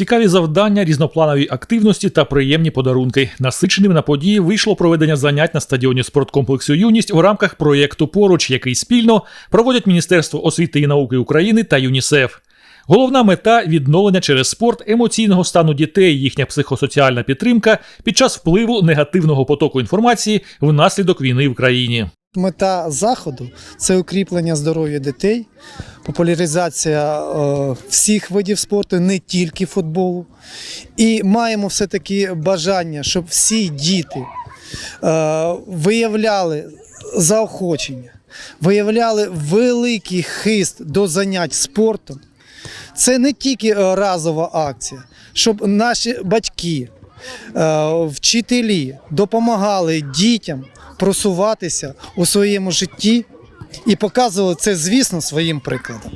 Цікаві завдання, різнопланові активності та приємні подарунки. Насиченим на події вийшло проведення занять на стадіоні спорткомплексу Юність у рамках проєкту Поруч, який спільно проводять Міністерство освіти і науки України та ЮНІСЕФ. Головна мета відновлення через спорт емоційного стану дітей, їхня психосоціальна підтримка під час впливу негативного потоку інформації внаслідок війни в країні. Мета заходу це укріплення здоров'я дітей, популяризація е, всіх видів спорту, не тільки футболу. І маємо все-таки бажання, щоб всі діти е, виявляли заохочення, виявляли великий хист до занять спортом. Це не тільки е, разова акція, щоб наші батьки, вчителі допомагали дітям просуватися у своєму житті і показували це, звісно, своїм прикладом.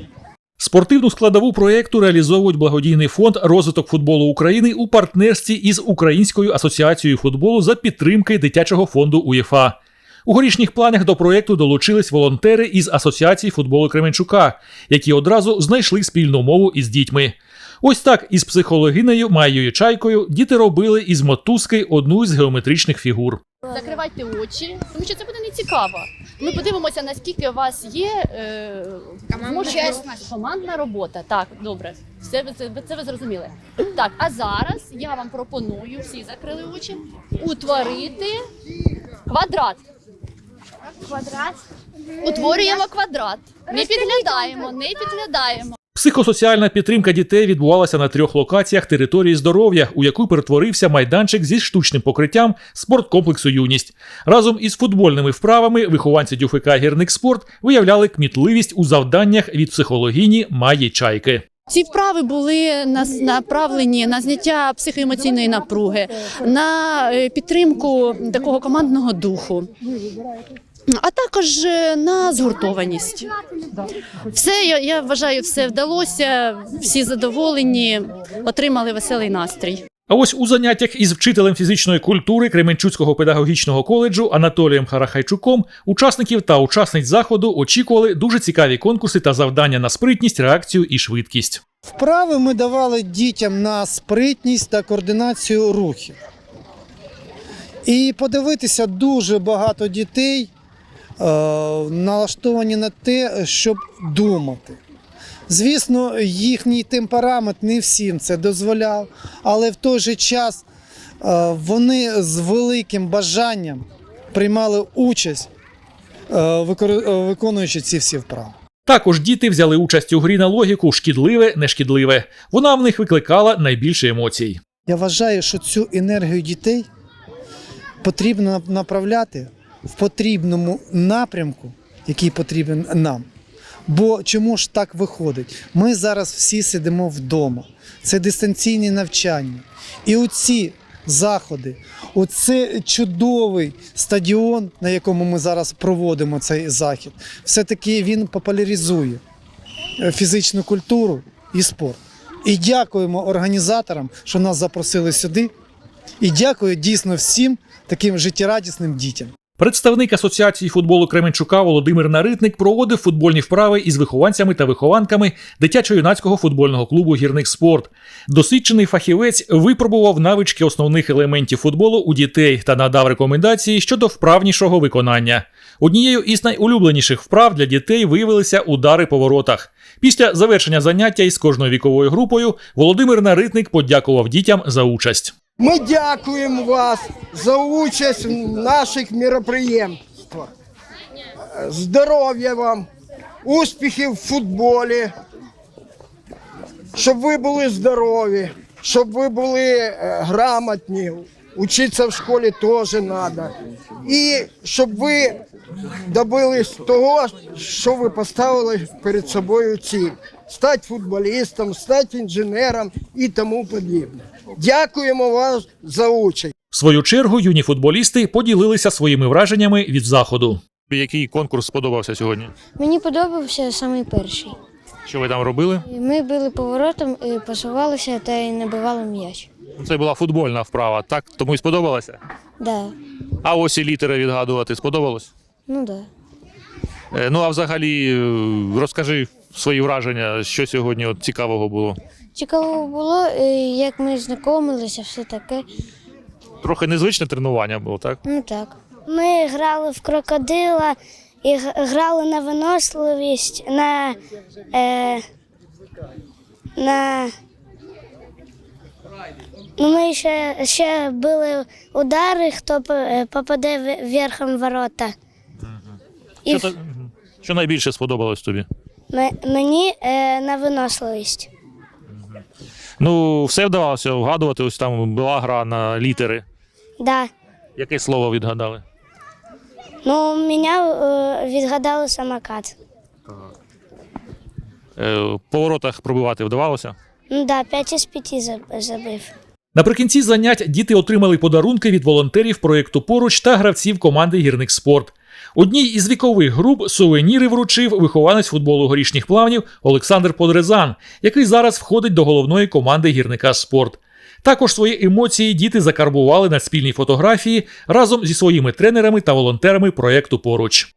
Спортивну складову проєкту реалізовують благодійний фонд розвиток футболу України у партнерстві із Українською асоціацією футболу за підтримки дитячого фонду УЄФА. У горішніх планах до проєкту долучились волонтери із Асоціації футболу Кременчука, які одразу знайшли спільну мову із дітьми. Ось так із психологинею Майєю Чайкою діти робили із мотузки одну із геометричних фігур. Закривайте очі, тому що це буде нецікаво. Ми подивимося, наскільки у вас є е, командна робота. Так, добре, все ви це, ви- це ви зрозуміли. Так, а зараз я вам пропоную, всі закрили очі, утворити квадрат. Квадрат. Утворюємо квадрат. Не підглядаємо, не підглядаємо. Психосоціальна підтримка дітей відбувалася на трьох локаціях території здоров'я, у яку перетворився майданчик зі штучним покриттям спорткомплексу Юність. Разом із футбольними вправами вихованці ДЮФК Гірник Спорт виявляли кмітливість у завданнях від психологині Маї Чайки. Ці вправи були нас- направлені на зняття психоемоційної напруги, на е, підтримку такого командного духу. А також е, на згуртованість. Все я, я вважаю, все вдалося. Всі задоволені, отримали веселий настрій. А ось у заняттях із вчителем фізичної культури Кременчуцького педагогічного коледжу Анатолієм Харахайчуком учасників та учасниць заходу очікували дуже цікаві конкурси та завдання на спритність, реакцію і швидкість. Вправи ми давали дітям на спритність та координацію рухів. І подивитися дуже багато дітей налаштовані на те, щоб думати. Звісно, їхній темперамент не всім це дозволяв, але в той же час е, вони з великим бажанням приймали участь, е, е, виконуючи ці всі вправи. Також діти взяли участь у грі на логіку шкідливе, нешкідливе. Вона в них викликала найбільше емоцій. Я вважаю, що цю енергію дітей потрібно направляти в потрібному напрямку, який потрібен нам. Бо чому ж так виходить? Ми зараз всі сидимо вдома. Це дистанційне навчання. І оці заходи, оце чудовий стадіон, на якому ми зараз проводимо цей захід, все-таки він популяризує е, фізичну культуру і спорт. І дякуємо організаторам, що нас запросили сюди. І дякую дійсно всім таким життєрадісним дітям. Представник Асоціації футболу Кременчука Володимир Наритник проводив футбольні вправи із вихованцями та вихованками дитячо-юнацького футбольного клубу Гірник Спорт. Досвідчений фахівець випробував навички основних елементів футболу у дітей та надав рекомендації щодо вправнішого виконання. Однією із найулюбленіших вправ для дітей виявилися удари по воротах. Після завершення заняття із кожною віковою групою Володимир Наритник подякував дітям за участь. Ми дякуємо вас за участь в наших мероприємствах. Здоров'я вам, успіхів в футболі, щоб ви були здорові, щоб ви були е, грамотні. Учитися в школі теж треба. І щоб ви добились того, що ви поставили перед собою ціль. Стати футболістом, стати інженером і тому подібне. Дякуємо вам за участь. В свою чергу юні футболісти поділилися своїми враженнями від заходу. Який конкурс сподобався сьогодні? Мені подобався самий перший. Що ви там робили? Ми били поворотом, і пасувалися та й набивали м'яч. Це була футбольна вправа, так тому і сподобалося. Да. А ось і літери відгадувати сподобалось. Ну да. Е, Ну а взагалі, е, розкажи свої враження, що сьогодні от цікавого було? Цікаво було, е, як ми знайомилися, все таке. Трохи незвичне тренування було, так? Ну так. Ми грали в крокодила і грали на виносливість, на. Е, на ну, ми ще, ще били удари, хто е, попаде верхом ворота. І Що, та- що найбільше сподобалось тобі? м- мені е, на виносливість. Ну, все вдавалося вгадувати, ось там була гра на літери. Да. Яке слово відгадали? Ну, мене е, відгадали самокат. Е, по воротах пробивати вдавалося? Ну да, 5 із 5 забив. Наприкінці занять діти отримали подарунки від волонтерів проєкту поруч та гравців команди Гірник Спорт. Одній із вікових груп сувеніри вручив вихованець футболу горішніх плавнів Олександр Подрезан, який зараз входить до головної команди гірника спорт. Також свої емоції діти закарбували на спільній фотографії разом зі своїми тренерами та волонтерами проєкту поруч.